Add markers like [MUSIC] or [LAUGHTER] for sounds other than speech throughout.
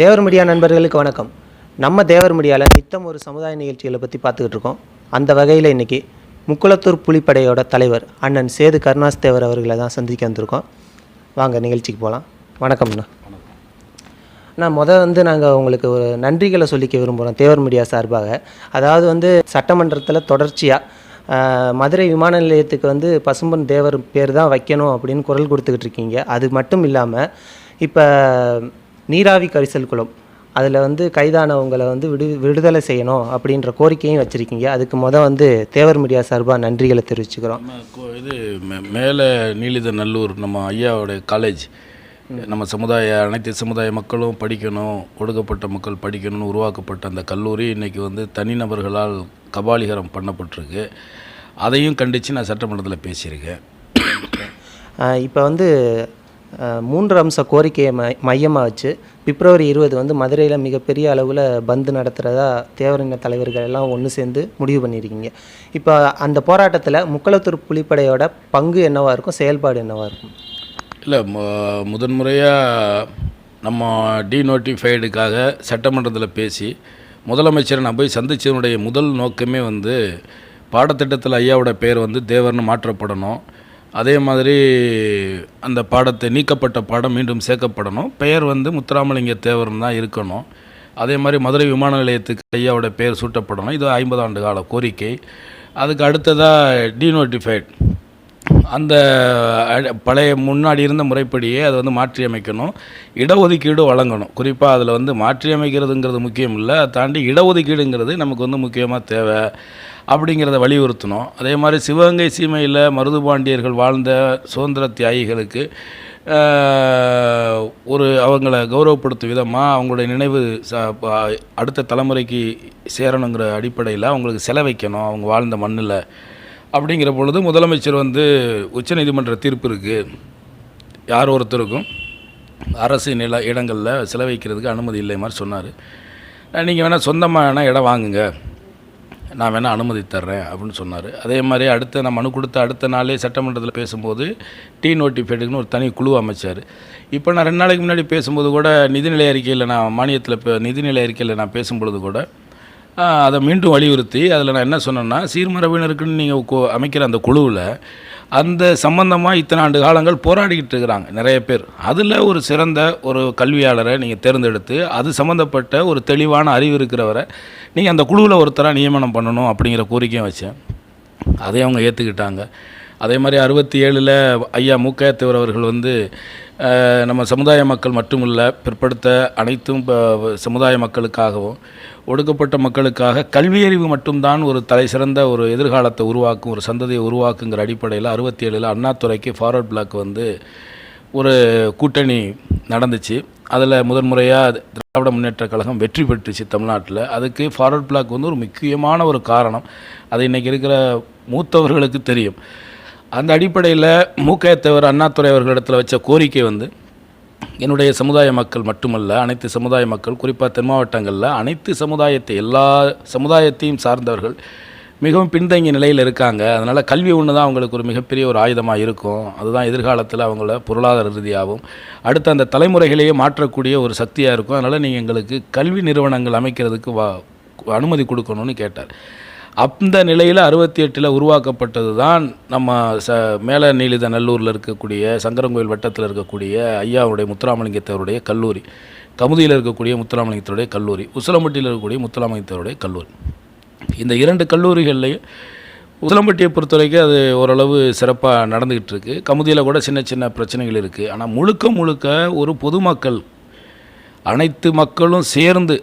தேவர் media நண்பர்களுக்கு வணக்கம். நம்ம தேவர் மீடியாவில் நித்தம் ஒரு சமுதாய நிகழ்ச்சிகளை பற்றி பார்த்துக்கிட்டு இருக்கோம். அந்த வகையில் இன்றைக்கி முக்குளத்தூர் புலிப்படையோட தலைவர் அண்ணன் சேது கருணாஸ் தேவர் அவர்களை தான் சந்திக்க வந்திருக்கோம். வாங்க நிகழ்ச்சிக்கு போகலாம் வணக்கம்ண்ணா அண்ணா. முதல் வந்து நாங்கள் உங்களுக்கு ஒரு நன்றிகளை சொல்லிக்க விரும்புகிறோம் தேவர் மீடியா சார்பாக. அதாவது வந்து சட்டமன்றத்தில் தொடர்ச்சியாக மதுரை விமான நிலையத்துக்கு வந்து பசும்பன் தேவர் பேர் தான் வைக்கணும் அப்படின்னு குரல் கொடுத்துக்கிட்டு இருக்கீங்க. அது மட்டும் இல்லாமல் இப்போ நீராவி கரிசல் குளம். அதில் வந்து கைதானவங்களை வந்து விடு விடுதலை செய்யணும் அப்படின்ற கோரிக்கையும் வச்சுருக்கீங்க. அதுக்கு மொதல் வந்து தேவர் மீடியா சார்பாக நன்றிகளை தெரிவிச்சுக்கிறோம். இது மேலே நீலித நல்லூர் நம்ம ஐயாவோட காலேஜ் நம்ம சமுதாய அனைத்து சமுதாய மக்களும் படிக்கணும் ஒடுக்கப்பட்ட மக்கள் படிக்கணும்னு உருவாக்கப்பட்ட அந்த கல்லூரி இன்றைக்கி வந்து தனிநபர்களால் கபாலிகரம் பண்ணப்பட்டிருக்கு. அதையும் கண்டித்து நான் சட்டமன்றத்தில் பேசியிருக்கேன். இப்போ வந்து மூன்று அம்ச கோரிக்கையை மை மையமாக வச்சு பிப்ரவரி இருபது வந்து மதுரையில் மிகப்பெரிய அளவில் பந்து நடத்துகிறதா தேவரின தலைவர்கள் எல்லாம் ஒன்று சேர்ந்து முடிவு பண்ணியிருக்கீங்க. இப்போ அந்த போராட்டத்தில் முக்களத்தூர் புலிப்படையோட பங்கு என்னவாக இருக்கும் செயல்பாடு என்னவாக இருக்கும்? இல்லை முதன்முறையாக நம்ம டிநோட்டிஃபைடுக்காக சட்டமன்றத்தில் பேசி முதலமைச்சரை நான் போய் சந்திச்சதனுடைய முதல் நோக்கமே வந்து பாடத்திட்டத்தில் ஐயாவோட பேர் வந்து தேவர்னு மாற்றப்படணும். அதே மாதிரி அந்த பாடத்தை நீக்கப்பட்ட பாடம் மீண்டும் சேர்க்கப்படணும். பெயர் வந்து முத்துராமலிங்க தேவர்னு தான் இருக்கணும். அதே மாதிரி மதுரை விமான நிலையத்துக்கு ஐயாவோட பெயர் சூட்டப்படணும். இது ஐம்பது ஆண்டு கால கோரிக்கை. அதுக்கு அடுத்ததாக டீநோட்டிஃபைட் அந்த பழைய முன்னாடி இருந்த முறைப்படியே அதை வந்து மாற்றியமைக்கணும். இடஒதுக்கீடு வழங்கணும். குறிப்பாக அதில் வந்து மாற்றியமைக்கிறதுங்கிறது முக்கியம் இல்லை அதை தாண்டி இடஒதுக்கீடுங்கிறது நமக்கு வந்து முக்கியமாக தேவை அப்படிங்கிறத வலியுறுத்தணும். அதே மாதிரி சிவகங்கை சீமையில் மருது பாண்டியர்கள் வாழ்ந்த சுதந்திர தியாகிகளுக்கு ஒரு அவங்கள கௌரவப்படுத்தும் விதமாக அவங்களுடைய நினைவு ச- ப- அடுத்த தலைமுறைக்கு சேரணுங்கிற அடிப்படையில் அவங்களுக்கு செலவைக்கணும். அவங்க வாழ்ந்த மண்ணில். அப்படிங்கிற பொழுது முதலமைச்சர் வந்து உச்சநீதிமன்ற தீர்ப்பு இருக்குது யார் ஒருத்தருக்கும் அரசு நில இடங்களில் செலவைக்கிறதுக்கு அனுமதி இல்லை மாதிரி சொன்னார். நீங்கள் வேணால் சொந்தமாக வேணால் இடம் வாங்குங்க. நான் வேணால் அனுமதி தர்றேன் அப்படின்னு சொன்னார். அதே மாதிரி அடுத்த நான் மனு கொடுத்த அடுத்த நாளே சட்டமன்றத்தில் பேசும்போது டி நோட்டிஃபைடுக்குன்னு ஒரு தனி குழு அமைச்சார். இப்போ நான் ரெண்டு நாளைக்கு முன்னாடி பேசும்போது கூட நிதிநிலை அறிக்கையில் நான் மானியத்தில் இப்போ நிதிநிலை அறிக்கையில் நான் பேசும்பொழுது கூட அதை மீண்டும் வலியுறுத்தி அதில் நான் என்ன சொன்னேன்னா சீர்மரபினருக்குன்னு நீங்கள் அமைக்கிற அந்த குழுவில் அந்த சம்பந்தமாக இத்தனை ஆண்டு காலங்கள் போராடிக்கிட்டு இருக்கிறாங்க நிறைய பேர். அதில் ஒரு சிறந்த ஒரு கல்வியாளரை நீங்கள் தேர்ந்தெடுத்து அது சம்மந்தப்பட்ட ஒரு தெளிவான அறிவு இருக்கிறவரை நீங்கள் அந்த குழுவில் ஒருத்தராக நியமனம் பண்ணணும் அப்படிங்கிற கோரிக்கையும் வச்சேன். அதை அவங்க ஏற்றுக்கிட்டாங்க அதே மாதிரி அறுபத்தி ஏழில் ஐயா மூக்கையத்தவர் அவர்கள் வந்து நம்ம சமுதாய மக்கள் மட்டுமில்ல பிற்படுத்த அனைத்தும் சமுதாய மக்களுக்காகவும் ஒடுக்கப்பட்ட மக்களுக்காக கல்வியறிவு மட்டும்தான் ஒரு தலை சிறந்த ஒரு எதிர்காலத்தை உருவாக்கும் ஒரு சந்ததியை உருவாக்குங்கிற அடிப்படையில் அறுபத்தி ஏழில் அண்ணாத்துறைக்கு ஃபார்வர்ட் பிளாக் வந்து ஒரு கூட்டணி நடந்துச்சு. அதில் முதன்முறையாக திராவிட முன்னேற்றக் கழகம் வெற்றி பெற்றுச்சு தமிழ்நாட்டில். அதுக்கு ஃபார்வர்ட் பிளாக் வந்து ஒரு முக்கியமான ஒரு காரணம். அது இன்றைக்கி இருக்கிற மூத்தவர்களுக்கு தெரியும். அந்த அடிப்படையில் மூக்கையத்தவர் அண்ணாத்துறை அவர்களிடத்தில் வச்ச கோரிக்கை வந்து என்னுடைய சமுதாய மக்கள் மட்டுமல்ல அனைத்து சமுதாய மக்கள் குறிப்பாக தென் மாவட்டங்களில் அனைத்து சமுதாயத்தை எல்லா சமுதாயத்தையும் சார்ந்தவர்கள் மிகவும் பின்தங்கிய நிலையில் இருக்காங்க. அதனால் கல்வி ஒன்று தான் அவங்களுக்கு ஒரு மிகப்பெரிய ஒரு ஆயுதமாக இருக்கும். அதுதான் எதிர்காலத்தில் அவங்கள பொருளாதார ரீதியாகவும் அடுத்த அந்த தலைமுறைகளையே மாற்றக்கூடிய ஒரு சக்தியாக இருக்கும். அதனால் நீங்கள் எங்களுக்கு கல்வி நிறுவனங்கள் அமைக்கிறதுக்கு வா அனுமதி கொடுக்கணும்னு கேட்டார். அந்த நிலையில் அறுபத்தி எட்டில் உருவாக்கப்பட்டது தான் நம்ம ச மேல நீலித நல்லூரில் இருக்கக்கூடிய சங்கரங்கோயில் வட்டத்தில் இருக்கக்கூடிய ஐயாவுடைய முத்துராமலிங்கத்தவருடைய கல்லூரி கமுதியில் இருக்கக்கூடிய முத்துராமலிங்கத்தருடைய கல்லூரி உசிலம்பட்டியில் இருக்கக்கூடிய முத்துராமலிங்கத்தருடைய கல்லூரி. இந்த இரண்டு கல்லூரிகள்லையும் உசிலம்பட்டியை பொறுத்தவரைக்கும் அது ஓரளவு சிறப்பாக நடந்துக்கிட்டு இருக்கு கமுதியில் கூட சின்ன சின்ன பிரச்சனைகள் இருக்குது ஆனால் முழுக்க முழுக்க ஒரு பொதுமக்கள் அனைத்து மக்களும் சேர்ந்து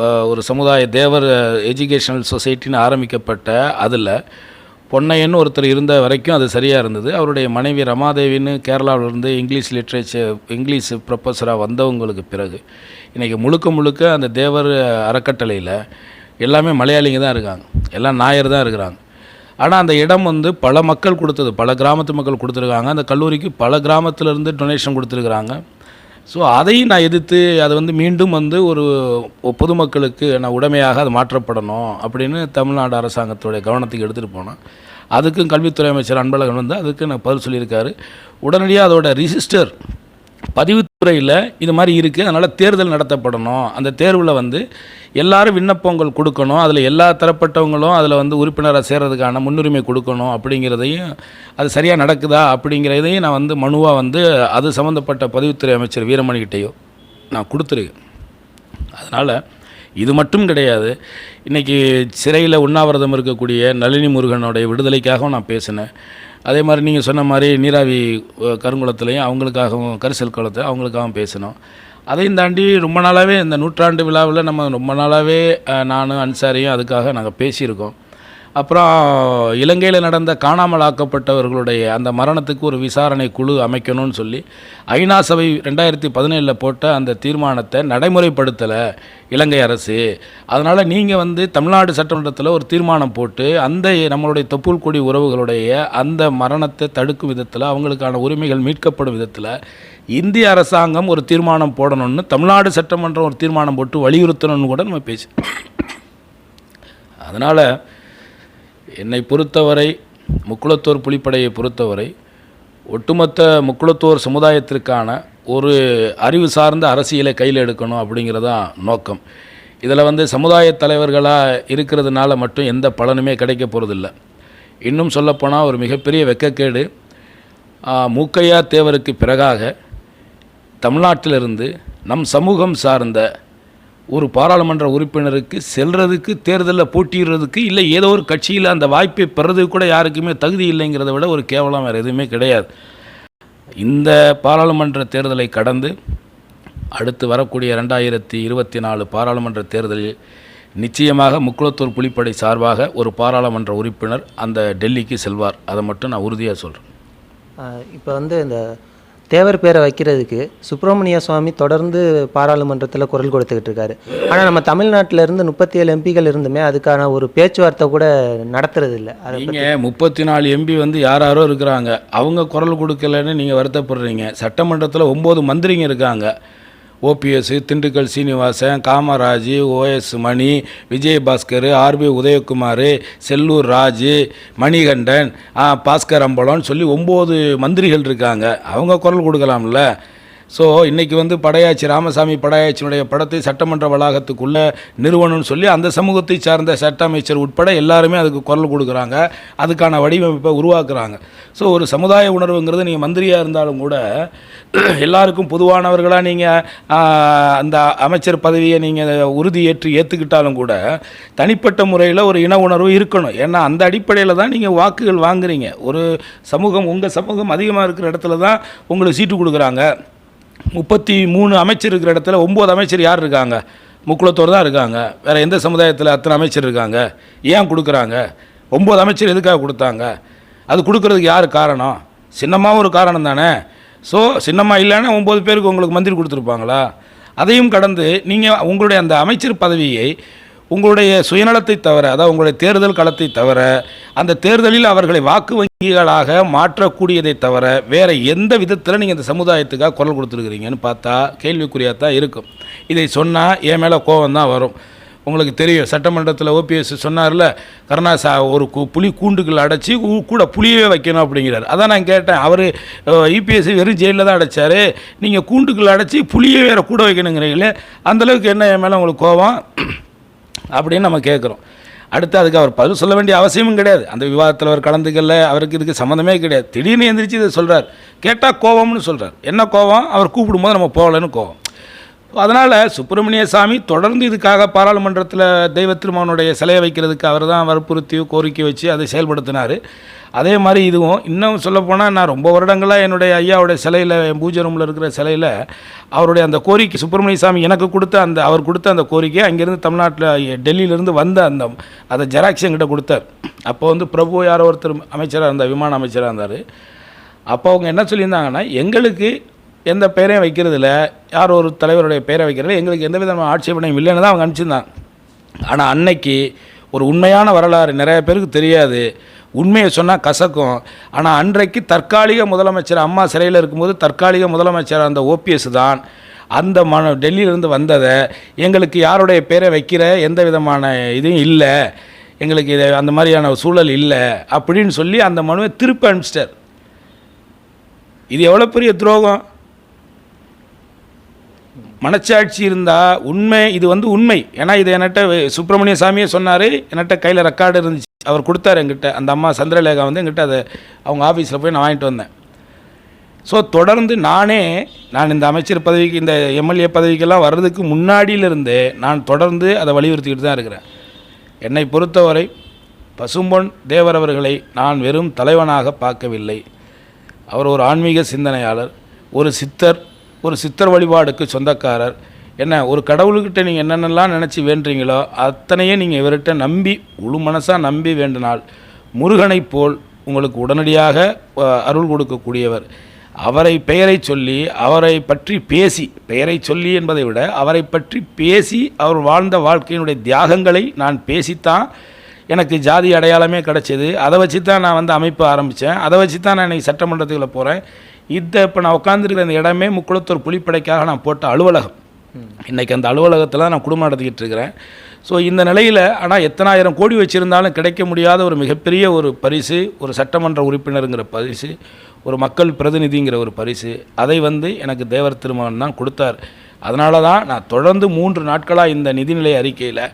ஒரு சமுதாய தேவர் எஜுகேஷனல் சொசைட்டின்னு ஆரம்பிக்கப்பட்ட அதில் பொன்னையன் ஒருத்தர் இருந்த வரைக்கும் அது சரியாக இருந்தது. அவருடைய மனைவி ரமாதேவின்னு கேரளாவிலிருந்து இங்கிலீஷ் லிட்ரேச்சர் இங்கிலீஷ் ப்ரொஃபஸராக வந்தவங்களுக்கு பிறகு இன்றைக்கி முழுக்க முழுக்க அந்த தேவர் அறக்கட்டளையில் எல்லாமே மலையாளிங்க தான் இருக்காங்க. எல்லாம் நாயர் தான் இருக்கிறாங்க. ஆனால் அந்த இடம் வந்து பல மக்கள் கொடுத்தது. பல கிராமத்து மக்கள் கொடுத்துருக்காங்க. அந்த கல்லூரிக்கு பல கிராமத்திலேருந்து டொனேஷன் கொடுத்துருக்குறாங்க. ஸோ அதையும் நான் எதிர்த்து அதை வந்து மீண்டும் வந்து ஒரு பொதுமக்களுக்கு நான் உடைமையாக அது மாற்றப்படணும் அப்படின்னு தமிழ்நாடு அரசாங்கத்துடைய கவனத்துக்கு எடுத்துகிட்டு போனேன். அதுக்கும் கல்வித்துறை அமைச்சர் அன்பழகன் வந்து அதுக்கு நான் பதில் சொல்லியிருக்காரு. உடனடியாக அதோட ரிஜிஸ்டர் பதிவுத்துறையில் இது மாதிரி இருக்குது அதனால் தேர்தல் நடத்தப்படணும். அந்த தேர்வில் வந்து எல்லாரும் விண்ணப்பங்கள் கொடுக்கணும். அதில் எல்லா தரப்பட்டவங்களும் அதில் வந்து உறுப்பினராக சேர்கிறதுக்கான முன்னுரிமை கொடுக்கணும் அப்படிங்கிறதையும் அது சரியாக நடக்குதா அப்படிங்கிறதையும் நான் வந்து மனுவாக வந்து அது சம்மந்தப்பட்ட பதிவுத்துறை அமைச்சர் வீரமணிக்கிட்டேயோ நான் கொடுத்துருக்கேன். அதனால் இது மட்டும் கிடையாது. இன்றைக்கி சிறையில் உண்ணாவிரதம் இருக்கக்கூடிய நளினி முருகனுடைய விடுதலைக்காகவும் நான் பேசினேன். அதே மாதிரி நீங்கள் சொன்ன மாதிரி நீராவி கருங்குளத்துலையும் கருங்குளத்துலேயும் அவங்களுக்காகவும் கரிசல் குளத்தை அவங்களுக்காகவும் பேசணும் அதையும் தாண்டி ரொம்ப நாளாகவே இந்த நூற்றாண்டு விழாவில் நம்ம ரொம்ப நாளாகவே நானும் அன்சாரியும் அதுக்காக நாங்கள் பேசியிருக்கோம். அப்புறம் இலங்கையில் நடந்த காணாமல் ஆக்கப்பட்டவர்களுடைய அந்த மரணத்துக்கு ஒரு விசாரணை குழு அமைக்கணும்னு சொல்லி ஐநா சபை ரெண்டாயிரத்தி பதினேழில் போட்ட அந்த தீர்மானத்தை நடைமுறைப்படுத்தலை இலங்கை அரசு. அதனால் நீங்கள் வந்து தமிழ்நாடு சட்டமன்றத்தில் ஒரு தீர்மானம் போட்டு அந்த நம்மளுடைய தொப்புள் கொடி உறவுகளுடைய அந்த மரணத்தை தடுக்கும் விதத்தில் அவங்களுக்கான உரிமைகள் மீட்கப்படும் விதத்தில் இந்திய அரசாங்கம் ஒரு தீர்மானம் போடணும்னு தமிழ்நாடு சட்டமன்றம் ஒரு தீர்மானம் போட்டு வலியுறுத்தணும்னு கூட நம்ம பேசி அதனால் என்னை பொறுத்தவரை முக்குளத்தூர் புலிப்படையை பொறுத்தவரை ஒட்டுமொத்த முக்குளத்தூர் சமுதாயத்திற்கான ஒரு அறிவு சார்ந்த அரசியலை கையில் எடுக்கணும் அப்படிங்கிறதான் நோக்கம். இதில் வந்து சமுதாய தலைவர்களாக இருக்கிறதுனால மட்டும் எந்த பலனுமே கிடைக்க போகிறதில்ல இன்னும் சொல்லப்போனால் ஒரு மிகப்பெரிய வெக்கக்கேடு மூக்கையா தேவருக்கு பிறகாக தமிழ்நாட்டிலிருந்து நம் சமூகம் சார்ந்த ஒரு பாராளுமன்ற உறுப்பினருக்கு செல்றதுக்கு தேர்தலில் போட்டிடுறதுக்கு இல்லை ஏதோ ஒரு கட்சியில் அந்த வாய்ப்பை பெறதுக்கு கூட யாருக்குமே தகுதி இல்லைங்கிறத விட ஒரு கேவலம் வேறு எதுவுமே கிடையாது. இந்த பாராளுமன்ற தேர்தலை கடந்து அடுத்து வரக்கூடிய ரெண்டாயிரத்தி இருபத்தி நாலு பாராளுமன்ற தேர்தலில் நிச்சயமாக முக்குளத்தூர் புலிப்படை சார்பாக ஒரு பாராளுமன்ற உறுப்பினர் அந்த டெல்லிக்கு செல்வார். அதை மட்டும் நான் உறுதியாக சொல்கிறேன் இப்போ வந்து இந்த தேவர் பேரை வைக்கிறதுக்கு சுப்பிரமணிய சுவாமி தொடர்ந்து பாராளுமன்றத்தில் குரல் கொடுத்துக்கிட்டு இருக்காரு. ஆனால் நம்ம தமிழ்நாட்டில் இருந்து முப்பத்தி ஏழு எம்பிகள் இருந்துமே அதுக்கான ஒரு பேச்சுவார்த்தை கூட நடத்துறது இல்லை நீங்கள் முப்பத்தி நாலு எம்பி வந்து யார் யாரோ இருக்கிறாங்க. அவங்க குரல் கொடுக்கலன்னு நீங்கள் வருத்தப்படுறீங்க. சட்டமன்றத்தில் ஒம்பது மந்திரிங்க இருக்காங்க. OPS Dindigul Srinivasan Kamaraj OS Mani Vijayabaskar RB Udhayakumar Sellur Raju Manikandan Bhaskar அம்பலம்னு சொல்லி ஒம்பது மந்திரிகள் இருக்காங்க. அவங்க குரல் கொடுக்கலாம்ல? ஸோ இன்றைக்கி வந்து படையாச்சி ராமசாமி படையாச்சியினுடைய படத்தை சட்டமன்ற வளாகத்துக்குள்ளே நிறுவனம்னு சொல்லி அந்த சமூகத்தை சார்ந்த சட்ட அமைச்சர் உட்பட எல்லாருமே அதுக்கு குரல் கொடுக்குறாங்க. அதுக்கான வடிவமைப்பை உருவாக்குறாங்க. ஸோ ஒரு சமுதாய உணர்வுங்கிறது நீங்கள் மந்திரியாக இருந்தாலும் கூட எல்லாருக்கும் பொதுவானவர்களாக நீங்கள் அந்த அமைச்சர் பதவியை நீங்கள் உறுதியேற்று ஏற்றுக்கிட்டாலும் கூட தனிப்பட்ட முறையில் ஒரு இன உணர்வு இருக்கணும். ஏன்னா அந்த அடிப்படையில் தான் நீங்கள் வாக்குகள் வாங்குறீங்க. ஒரு சமூகம் உங்கள் சமூகம் அதிகமாக இருக்கிற இடத்துல தான் உங்களுக்கு சீட்டு கொடுக்குறாங்க. முப்பத்தி மூணு அமைச்சர் இருக்கிற இடத்துல ஒம்பது அமைச்சர் யார் இருக்காங்க? முக்குளத்தோர் தான் இருக்காங்க. வேறு எந்த சமுதாயத்தில் அத்தனை அமைச்சர் இருக்காங்க? ஏன் கொடுக்குறாங்க? ஒம்பது அமைச்சர் எதுக்காக கொடுத்தாங்க? அது கொடுக்குறதுக்கு யார் காரணம்? சின்னமாக ஒரு காரணம் தானே. ஸோ சின்னமாக இல்லைன்னா ஒம்பது பேருக்கு உங்களுக்கு மந்திரி கொடுத்துருப்பாங்களா? அதையும் கடந்து நீங்கள் உங்களுடைய அந்த அமைச்சர் பதவியை உங்களுடைய சுயநலத்தை தவிர அதாவது உங்களுடைய தேர்தல் களத்தை தவிர அந்த தேர்தலில் அவர்களை வாக்கு வங்கிகளாக மாற்றக்கூடியதை தவிர வேறு எந்த விதத்தில் நீங்கள் இந்த சமுதாயத்துக்காக குரல் கொடுத்துருக்குறீங்கன்னு பார்த்தா கேள்விக்குறியாக தான் இருக்கும். இதை சொன்னால் என் மேலே கோபம் தான் வரும். உங்களுக்கு தெரியும் சட்டமன்றத்தில் ஓபிஎஸ் சொன்னார்ல கருணாசா ஒரு புலி கூண்டுக்குள்ள அடைச்சி கூட புளியவே வைக்கணும் அப்படிங்கிறார். அதான் நான் கேட்டேன். அவர் இபிஎஸ் வெறும் ஜெயிலில் தான் அடைச்சார். நீங்கள் கூண்டுக்குள்ள அடைச்சி புளியே வேறு கூட வைக்கணுங்கிறீங்களே அந்தளவுக்கு என்ன என் மேலே உங்களுக்கு கோபம்? அப்படின்னு நம்ம கேட்குறோம் அடுத்து அதுக்கு அவர் பதில் சொல்ல வேண்டிய அவசியமும் கிடையாது. அந்த விவாதத்தில் அவர் கலந்துக்கல அவருக்கு இதுக்கு சம்மந்தமே கிடையாது. திடீர்னு எந்திரிச்சு இதை சொல்கிறார் கேட்டால் கோபம்னு சொல்கிறார் என்ன கோபம்? அவர் கூப்பிடும்போது நம்ம போகலன்னு கோபம். அதனால் சுப்பிரமணிய சாமி தொடர்ந்து இதுக்காக பாராளுமன்றத்தில் தெய்வ திருமகனுடைய சிலையை வைக்கிறதுக்கு அவர் தான் வற்புறுத்தி கோரிக்கை வச்சு அதை செயல்படுத்தினார். அதே மாதிரி இதுவும் இன்னும் சொல்லப்போனால் நான் ரொம்ப வருடங்களாக என்னுடைய ஐயாவுடைய சிலையில் என் பூஜை ரூமில் இருக்கிற சிலையில் அவருடைய அந்த கோரிக்கை சுப்பிரமணிய சாமி எனக்கு கொடுத்த அந்த அவர் கொடுத்த அந்த கோரிக்கை அங்கேருந்து தமிழ்நாட்டில் டெல்லியிலேருந்து வந்த அந்த அதை ஜெராக்ஸ் என்கிட்ட கொடுத்தார். அப்போ வந்து பிரபு யாரோ ஒருத்தர் அமைச்சராக இருந்தார் விமான அமைச்சராக இருந்தார். அப்போ அவங்க என்ன சொல்லியிருந்தாங்கன்னா எங்களுக்கு எந்த பெயரையும் வைக்கிறதில்ல. யார் ஒரு தலைவருடைய பெயரை வைக்கிறதில்ல. எங்களுக்கு எந்த விதமான ஆட்சேபனையும் இல்லைன்னு தான் அவங்க அனுப்பிச்சிருந்தாங்க. ஆனால் அன்னைக்கு ஒரு உண்மையான வரலாறு நிறைய பேருக்கு தெரியாது. உண்மையை சொன்னால் கசக்கும். ஆனால் அன்றைக்கு தற்காலிக முதலமைச்சர் அம்மா சிறையில் இருக்கும்போது தற்காலிக முதலமைச்சர் அந்த ஓபிஎஸ் தான். அந்த மனு டெல்லியிலேருந்து வந்ததை எங்களுக்கு யாருடைய பேரை வைக்கிற எந்த விதமான இதுவும் இல்லை. எங்களுக்கு இது அந்த மாதிரியான சூழல் இல்லை அப்படின்னு சொல்லி அந்த மனுவை திருப்பி அனுப்பிச்சிட்டார். இது எவ்வளோ பெரிய துரோகம்? மனச்சாட்சி இருந்தால் உண்மை இது வந்து உண்மை. ஏன்னா இது என்கிட்ட சுப்பிரமணிய சாமியே சொன்னார். என்கிட்ட கையில் ரெக்கார்டு இருந்துச்சு. அவர் கொடுத்தாரு என்கிட்ட. அந்த அம்மா சந்திரலேகா வந்து என்கிட்ட அதை அவங்க ஆஃபீஸில் போய் நான் வாங்கிட்டு வந்தேன். ஸோ தொடர்ந்து நானே நான் இந்த அமைச்சர் பதவிக்கு இந்த எம்எல்ஏ பதவிக்கெல்லாம் வர்றதுக்கு முன்னாடியிலிருந்தே நான் தொடர்ந்து அதை வலியுறுத்திக்கிட்டு தான் இருக்கிறேன். என்னை பொறுத்தவரை பசும்பொன் தேவர் அவர்களை நான் வெறும் தலைவனாக பார்க்கவில்லை. அவர் ஒரு ஆன்மீக சிந்தனையாளர் ஒரு சித்தர் ஒரு சித்தர் வழிபாடுக்கு சொந்தக்காரர். என்ன ஒரு கடவுள்கிட்ட நீங்கள் என்னென்னலாம் நினச்சி வேண்டுறீங்களோ அத்தனையே நீங்கள் இவர்கிட்ட நம்பி முழு மனசாக நம்பி வேண்டினால் முருகனைப் போல் உங்களுக்கு உடனடியாக அருள் கொடுக்கக்கூடியவர். அவரை பெயரை சொல்லி அவரை பற்றி பேசி பெயரை சொல்லி என்பதை விட அவரை பற்றி பேசி அவர் வாழ்ந்த வாழ்க்கையினுடைய தியாகங்களை நான் பேசித்தான். எனக்கு ஜாதி அடையாளமே கிடச்சிது. அதை வச்சு தான் நான் வந்து அமைப்பு ஆரம்பித்தேன் அதை வச்சு தான் நான் இன்னைக்கு சட்டமன்றத்துக்குள்ளே போகிறேன் இதை இப்போ நான் உட்காந்துருக்கிற இந்த இடமே முக்குளத்தூர் புலிப்படைக்காக நான் போட்ட அலுவலகம். இன்றைக்கி அந்த அலுவலகத்தில் நான் குடும்பம் நடத்திக்கிட்டு இருக்கிறேன். ஸோ இந்த நிலையில் ஆனால் எத்தனாயிரம் கோடி வச்சுருந்தாலும் கிடைக்க முடியாத ஒரு மிகப்பெரிய ஒரு பரிசு ஒரு சட்டமன்ற உறுப்பினருங்கிற பரிசு ஒரு மக்கள் பிரதிநிதிங்கிற ஒரு பரிசு அதை வந்து எனக்கு தேவர் திருமகன் தான் கொடுத்தார். அதனால தான் நான் தொடர்ந்து மூன்று நாட்களாக இந்த நிதிநிலை அறிக்கையில்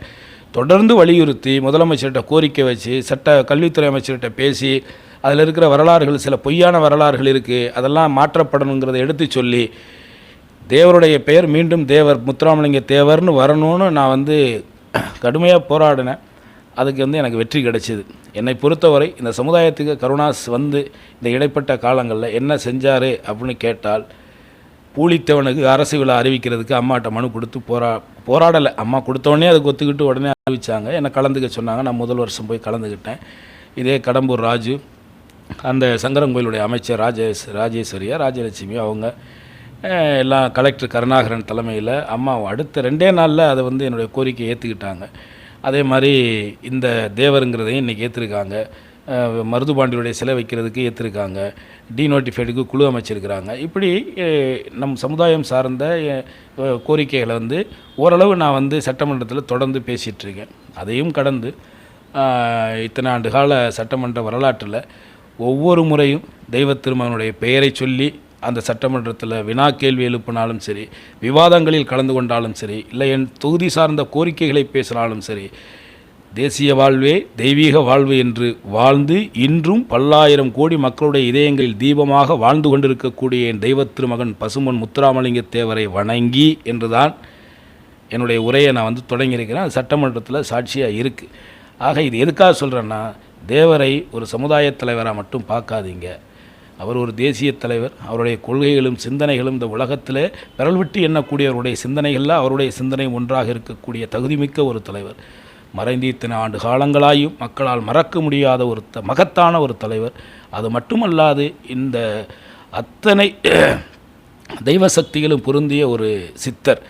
தொடர்ந்து வலியுறுத்தி முதலமைச்சர்கிட்ட கோரிக்கை வச்சு சட்ட கல்வித்துறை அமைச்சர்கிட்ட பேசி அதில் இருக்கிற வரலாறுகள் சில பொய்யான வரலாறுகள் இருக்குது அதெல்லாம் மாற்றப்படணுங்கிறத எடுத்து சொல்லி தேவருடைய பெயர் மீண்டும் தேவர் முத்துராமலிங்க தேவர்னு வரணும்னு நான் வந்து கடுமையாக போராடினேன். அதுக்கு வந்து எனக்கு வெற்றி கிடைச்சிது. என்னை பொறுத்தவரை இந்த சமுதாயத்துக்கு கருணாஸ் வந்து இந்த இடைப்பட்ட காலங்களில் என்ன செஞ்சார் அப்படின்னு கேட்டால் பூலித்தேவனுக்கு அரசு விழா அறிவிக்கிறதுக்கு அம்மாட்ட மனு கொடுத்து போரா போராடலை. அம்மா கொடுத்தோடனே அதுக்கு ஒத்துக்கிட்டு உடனே அறிவித்தாங்க என்னை கலந்துக்க சொன்னாங்க. நான் முதல் வருஷம் போய் கலந்துக்கிட்டேன். இதே கடம்பூர் ராஜு அந்த சங்கரங்கோயிலுடைய அமைச்சர் ராஜேஷ் ராஜேஸ்வரியா ராஜலட்சுமி அவங்க எல்லாம் கலெக்டர் கருணாகரன் தலைமையில் அம்மா அடுத்த ரெண்டே நாளில் அதை வந்து என்னுடைய கோரிக்கையை ஏற்றுக்கிட்டாங்க அதே மாதிரி இந்த தேவருங்கிறதையும் இன்றைக்கி ஏற்றிருக்காங்க மருதுபாண்டியுடைய சிலை வைக்கிறதுக்கு ஏற்றிருக்காங்க டீநோட்டிஃபைடுக்கு குழு அமைச்சிருக்கிறாங்க. இப்படி நம் சமுதாயம் சார்ந்த கோரிக்கைகளை வந்து ஓரளவு நான் வந்து சட்டமன்றத்தில் தொடர்ந்து பேசிகிட்ருக்கேன் அதையும் கடந்து இத்தனை ஆண்டு கால சட்டமன்ற வரலாற்றில் ஒவ்வொரு முறையும் தெய்வ திருமகனுடைய பெயரை சொல்லி அந்த சட்டமன்றத்தில் வினா கேள்வி எழுப்பினாலும் சரி விவாதங்களில் கலந்து கொண்டாலும் சரி இல்லை என் தொகுதி சார்ந்த கோரிக்கைகளை பேசினாலும் சரி தேசிய வாழ்வே தெய்வீக வாழ்வு என்று வாழ்ந்து இன்றும் பல்லாயிரம் கோடி மக்களுடைய இதயங்களில் தீபமாக வாழ்ந்து கொண்டிருக்கக்கூடிய என் தெய்வ திருமகன் பசுமன் முத்துராமலிங்க தேவரை வணங்கி என்றுதான் என்னுடைய உரையை நான் வந்து தொடங்கியிருக்கிறேன். அது சட்டமன்றத்தில் சாட்சியாக இருக்குது ஆக இது எதுக்காக சொல்கிறேன்னா தேவரை ஒரு சமுதாய தலைவராக மட்டும் பார்க்காதீங்க. அவர் ஒரு தேசிய தலைவர். அவருடைய கொள்கைகளும் சிந்தனைகளும் இந்த உலகத்தில் விரல் விட்டு எண்ணக்கூடியவருடைய சிந்தனைகளில் அவருடைய சிந்தனை ஒன்றாக இருக்கக்கூடிய தகுதிமிக்க ஒரு தலைவர். மறைந்து இத்தனை ஆண்டு காலங்களாயும் மக்களால் மறக்க முடியாத ஒரு த மகத்தான ஒரு தலைவர். அது மட்டுமல்லாது இந்த அத்தனை [CLEARS THROAT] தெய்வ சக்திகளும் பொருந்திய ஒரு சித்தர்.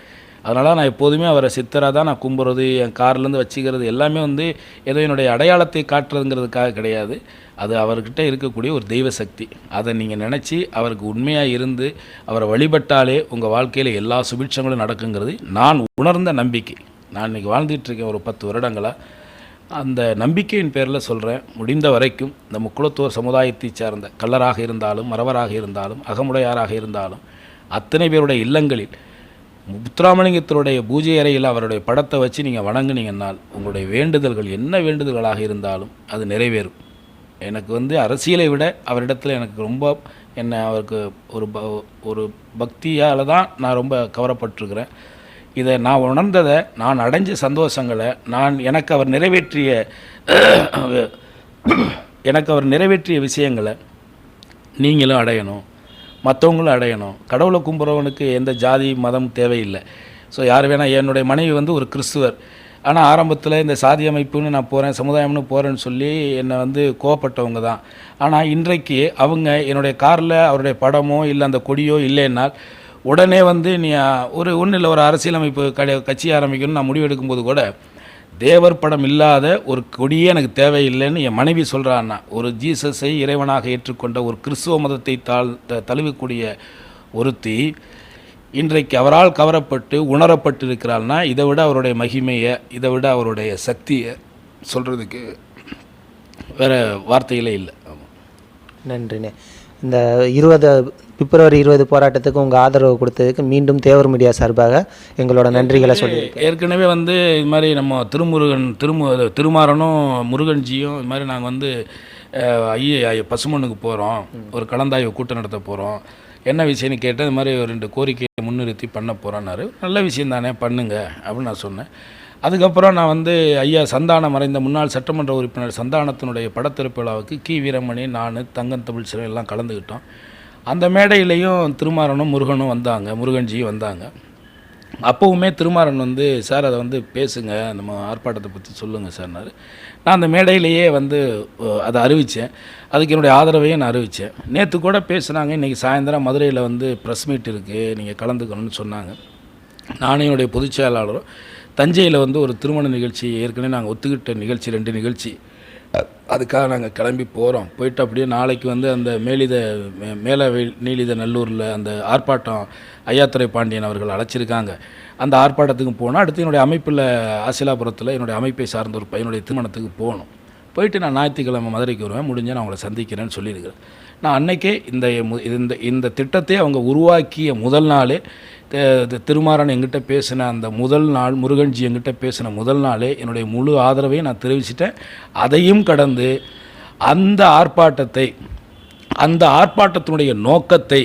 அதனால் நான் எப்போதுமே அவரை சித்தராக தான் நான் கும்புறது என் கார்லேருந்து வச்சுக்கிறது எல்லாமே வந்து ஏதோ என்னுடைய அடையாளத்தை காட்டுறதுங்கிறதுக்காக கிடையாது. அது அவர்கிட்ட இருக்கக்கூடிய ஒரு தெய்வ சக்தி. அதை நீங்கள் நினச்சி அவருக்கு உண்மையாக இருந்து அவரை வழிபட்டாலே உங்கள் வாழ்க்கையில் எல்லா சுபிட்சங்களும் நடக்குங்கிறது நான் உணர்ந்த நம்பிக்கை. நான் இன்றைக்கி வாழ்ந்துகிட்ருக்கேன் ஒரு பத்து வருடங்களாக அந்த நம்பிக்கையின் பேரில் சொல்கிறேன் முடிந்த வரைக்கும் இந்த முக்குளத்தூர் சமுதாயத்தை சார்ந்த கள்ளராக இருந்தாலும் மறவராக இருந்தாலும் அகமுடையாராக இருந்தாலும் அத்தனை பேருடைய இல்லங்களில் முத்துராமலிங்கத்தினுடைய பூஜை அறையில் அவருடைய படத்தை வச்சு நீங்கள் வணங்குனீங்கன்னால் உங்களுடைய வேண்டுதல்கள் என்ன வேண்டுதல்களாக இருந்தாலும் அது நிறைவேறும். எனக்கு வந்து அரசியலை விட அவரிடத்தில் எனக்கு ரொம்ப என்ன அவருக்கு ஒரு ப ஒரு பக்தியால் தான் நான் ரொம்ப கவரப்பட்டிருக்கிறேன். இதை நான் உணர்ந்ததை நான் அடைஞ்ச சந்தோஷங்களை நான் எனக்கு அவர் நிறைவேற்றிய எனக்கு அவர் நிறைவேற்றிய விஷயங்களை நீங்களும் அடையணும். மற்றவங்களும் அடையணும். கடவுளை கும்புறவனுக்கு எந்த ஜாதி மதம் தேவையில்லை. ஸோ யார் வேணால் என்னுடைய மனைவி வந்து ஒரு கிறிஸ்துவர். ஆனால் ஆரம்பத்தில் இந்த சாதி அமைப்புன்னு நான் போகிறேன் சமுதாயம்னு போகிறேன்னு சொல்லி என்னை வந்து கோவப்பட்டவங்க தான். ஆனால் இன்றைக்கு அவங்க என்னுடைய காரில் அவருடைய படமோ இல்லை அந்த கொடியோ இல்லைன்னால் உடனே வந்து நீ ஒரு ஒன்றும் இல்லை ஒரு அரசியலமைப்பு கடை கட்சி ஆரம்பிக்கணும்னு நான் முடிவெடுக்கும்போது கூட தேவர் படம் இல்லாத ஒரு கொடியே எனக்கு தேவையில்லைன்னு என் மனைவி சொல்கிறான்னா ஒரு ஜீசஸை இறைவனாக ஏற்றுக்கொண்ட ஒரு கிறிஸ்துவ மதத்தை தாழ் தழுவக்கூடிய ஒருத்தி இன்றைக்கு அவரால் கவரப்பட்டு உணரப்பட்டிருக்கிறாள்னா இதை விட அவருடைய மகிமையை இதை விட அவருடைய சக்தியை சொல்கிறதுக்கு வேறு வார்த்தைகளே இல்லை. நன்றிண்ணே. இந்த இருபது பிப்ரவரி இருபது போராட்டத்துக்கு உங்கள் ஆதரவு கொடுத்ததுக்கு மீண்டும் தேவர் மீடியா சார்பாக எங்களோட நன்றிகளை சொல்லி ஏற்கனவே வந்து இது மாதிரி நம்ம திருமுருகன் திருமு திருமாறனும் முருகன்ஜியும் இது மாதிரி நாங்கள் வந்து ஐய பசுமண்ணுக்கு போகிறோம் ஒரு கலந்தாய்வு கூட்டம் நடத்த போகிறோம் என்ன விஷயம்னு கேட்டு இது மாதிரி ஒரு ரெண்டு கோரிக்கையை முன்னிறுத்தி பண்ண போகிறோன்னாரு நல்ல விஷயம் தானே பண்ணுங்க அப்படின்னு நான் சொன்னேன். அதுக்கப்புறம் நான் வந்து ஐயா சந்தானம் மறைந்த முன்னாள் சட்டமன்ற உறுப்பினர் சந்தானத்தினுடைய படத்திறப்பு விழாவுக்கு கி. வீரமணி நான் தங்கன் தமிழ் சிறை எல்லாம் கலந்துக்கிட்டோம். அந்த மேடையிலையும் திருமாறனும் முருகனும் வந்தாங்க முருகன்ஜியும் வந்தாங்க. அப்போவுமே திருமாறன் வந்து சார் அதை வந்து பேசுங்க நம்ம ஆர்ப்பாட்டத்தை பற்றி சொல்லுங்கள் சார்னார் நான் அந்த மேடையிலேயே வந்து அதை அறிவித்தேன் அதுக்கு என்னுடைய ஆதரவையும் நான் அறிவித்தேன் நேற்று கூட பேசுனாங்க இன்றைக்கி சாயந்தரம் மதுரையில் வந்து ப்ரெஸ் மீட் இருக்குது நீங்கள் கலந்துக்கணும்னு சொன்னாங்க. நானும் என்னுடைய பொதுச் செயலாளரும் தஞ்சையில் வந்து ஒரு திருமண நிகழ்ச்சி ஏற்கனவே நாங்கள் ஒத்துக்கிட்ட நிகழ்ச்சி ரெண்டு நிகழ்ச்சி. அதுக்காக நாங்கள் கிளம்பி போகிறோம் போயிட்டு அப்படியே நாளைக்கு வந்து அந்த மேலித மே- மேல நீலித நல்லூரில் அந்த ஆர்ப்பாட்டம் ஐயாத்துறை பாண்டியன் அவர்கள் அழைச்சிருக்காங்க அந்த ஆர்ப்பாட்டத்துக்கு போனால் அடுத்து என்னுடைய அமைப்பில் ஆசிலாபுரத்தில் என்னுடைய அமைப்பை சார்ந்த ஒரு பையனுடைய திருமணத்துக்கு போகணும் போயிட்டு நான் ஞாயிற்றுக்கிழமை மதுரைக்கு வருவேன். முடிஞ்சு நான் அவங்கள சந்திக்கிறேன்னு சொல்லியிருக்கிறேன். நான் அன்னைக்கே இந்த இந்த இந்த திட்டத்தை அவங்க உருவாக்கிய முதல் நாளே திருமாறன் எங்கிட்ட பேசின அந்த முதல் நாள் முருகன்ஜி எங்கிட்ட பேசின முதல் நாளே என்னுடைய முழு ஆதரவையும் நான் தெரிவிச்சிட்டேன். அதையும் கடந்து அந்த ஆர்ப்பாட்டத்தை அந்த ஆர்ப்பாட்டத்தினுடைய நோக்கத்தை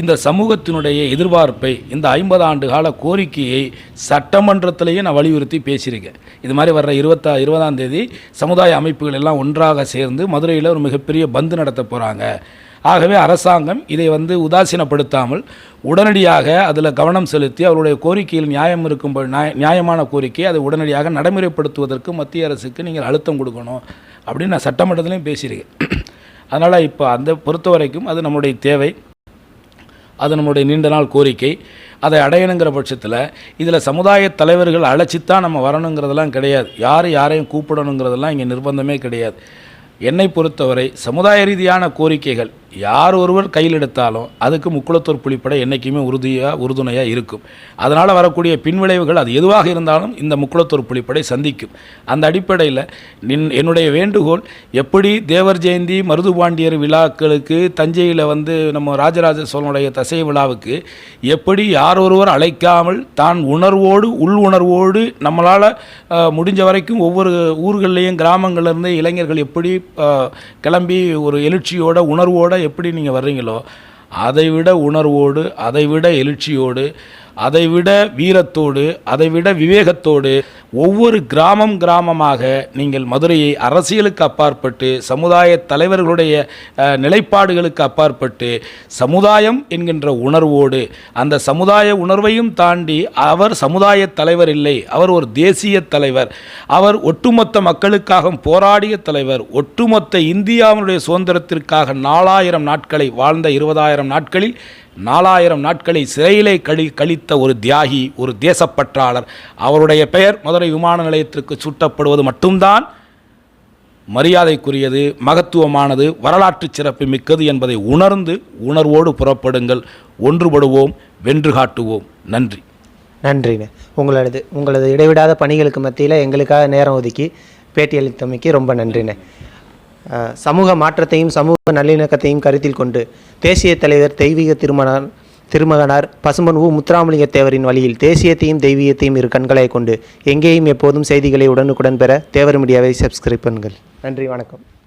இந்த சமூகத்தினுடைய எதிர்பார்ப்பை இந்த ஐம்பது ஆண்டு கால கோரிக்கையை சட்டமன்றத்திலேயே நான் வலியுறுத்தி பேசியிருக்கேன். இது மாதிரி வர்ற இருபத்தா இருபதாம் தேதி சமுதாய அமைப்புகள் எல்லாம் ஒன்றாக சேர்ந்து மதுரையில் ஒரு மிகப்பெரிய பந்து நடத்த போகிறாங்க ஆகவே அரசாங்கம் இதை வந்து உதாசீனப்படுத்தாமல் உடனடியாக அதில் கவனம் செலுத்தி அவருடைய கோரிக்கையில் நியாயம் இருக்கும் நியாயமான கோரிக்கை அதை உடனடியாக நடைமுறைப்படுத்துவதற்கு மத்திய அரசுக்கு நீங்கள் அழுத்தம் கொடுக்கணும் அப்படின்னு நான் சட்டமன்றத்திலையும் பேசியிருக்கேன். அதனால் இப்போ அந்த பொறுத்த வரைக்கும் அது நம்முடைய தேவை. அது நம்முடைய நீண்ட நாள் கோரிக்கை. அதை அடையணுங்கிற பட்சத்தில் இதில் சமுதாய தலைவர்கள் அழைச்சித்தான் நம்ம வரணுங்கிறதெல்லாம் கிடையாது. யார் யாரையும் கூப்பிடணுங்கிறதெல்லாம் இங்கே நிர்பந்தமே கிடையாது. என்னை பொறுத்தவரை சமுதாய ரீதியான கோரிக்கைகள் யார் ஒருவர் கையில் எடுத்தாலும் அதுக்கு முக்குளத்தூர் புலிப்படை என்றைக்குமே உறுதியாக உறுதுணையாக இருக்கும். அதனால் வரக்கூடிய பின்விளைவுகள் அது எதுவாக இருந்தாலும் இந்த முக்குளத்தூர் புலிப்படை சந்திக்கும். அந்த அடிப்படையில் நின் என்னுடைய வேண்டுகோள் எப்படி தேவர் ஜெயந்தி மருதுபாண்டியர் விழாக்களுக்கு தஞ்சையில் வந்து நம்ம ராஜராஜ சோழனுடைய தசை விழாவுக்கு எப்படி யார் ஒருவர் அழைக்காமல் தான் உணர்வோடு உள் உணர்வோடு நம்மளால் முடிஞ்ச வரைக்கும் ஒவ்வொரு ஊர்கள்லேயும் கிராமங்கள்லேருந்து இளைஞர்கள் எப்படி கிளம்பி ஒரு எழுச்சியோட உணர்வோடு எப்படி நீங்கள் வர்றீங்களோ அதை விட உணர்வோடு அதை விட எழுச்சியோடு அதைவிட வீரத்தோடு அதைவிட விவேகத்தோடு ஒவ்வொரு கிராமம் கிராமமாக நீங்கள் மதுரையை அரசியலுக்கு அப்பாற்பட்டு சமுதாய தலைவர்களுடைய நிலைப்பாடுகளுக்கு அப்பாற்பட்டு சமுதாயம் என்கின்ற உணர்வோடு அந்த சமுதாய உணர்வையும் தாண்டி அவர் சமுதாய தலைவர் இல்லை. அவர் ஒரு தேசிய தலைவர். அவர் ஒட்டுமொத்த மக்களுக்காக போராடிய தலைவர். ஒட்டுமொத்த இந்தியாவினுடைய சுதந்திரத்திற்காக நாலாயிரம் நாட்களை வாழ்ந்த இருபதாயிரம் நாட்களில் நாலாயிரம் நாட்களை சிறையிலே கழி கழித்த ஒரு தியாகி ஒரு தேசப்பற்றாளர். அவருடைய பெயர் மதுரை விமான நிலையத்திற்கு சூட்டப்படுவது மட்டும்தான் மரியாதைக்குரியது மகத்துவமானது வரலாற்று சிறப்பு மிக்கது என்பதை உணர்ந்து உணர்வோடு புறப்படுங்கள். ஒன்றுபடுவோம் வென்று காட்டுவோம். நன்றி. நன்றிண்ணே உங்களது உங்களது இடைவிடாத பணிகளுக்கு மத்தியில் எங்களுக்காக நேரம் ஒதுக்கி பேட்டியளித்தமைக்கு ரொம்ப நன்றிண்ணே சமூக மாற்றத்தையும் சமூக நல்லிணக்கத்தையும் கருத்தில் கொண்டு தேசிய தலைவர் தெய்வீக திருமணம் திருமகனார் பசும்பன் உ. முத்துராமலிங்க தேவரின் வழியில் தேசியத்தையும் தெய்வீகத்தையும் இரு கண்களை கொண்டு எங்கேயும் எப்போதும் செய்திகளை உடனுக்குடன் பெற தேவர் மீடியாவை சப்ஸ்கிரைப் பண்ணுங்கள். நன்றி வணக்கம்.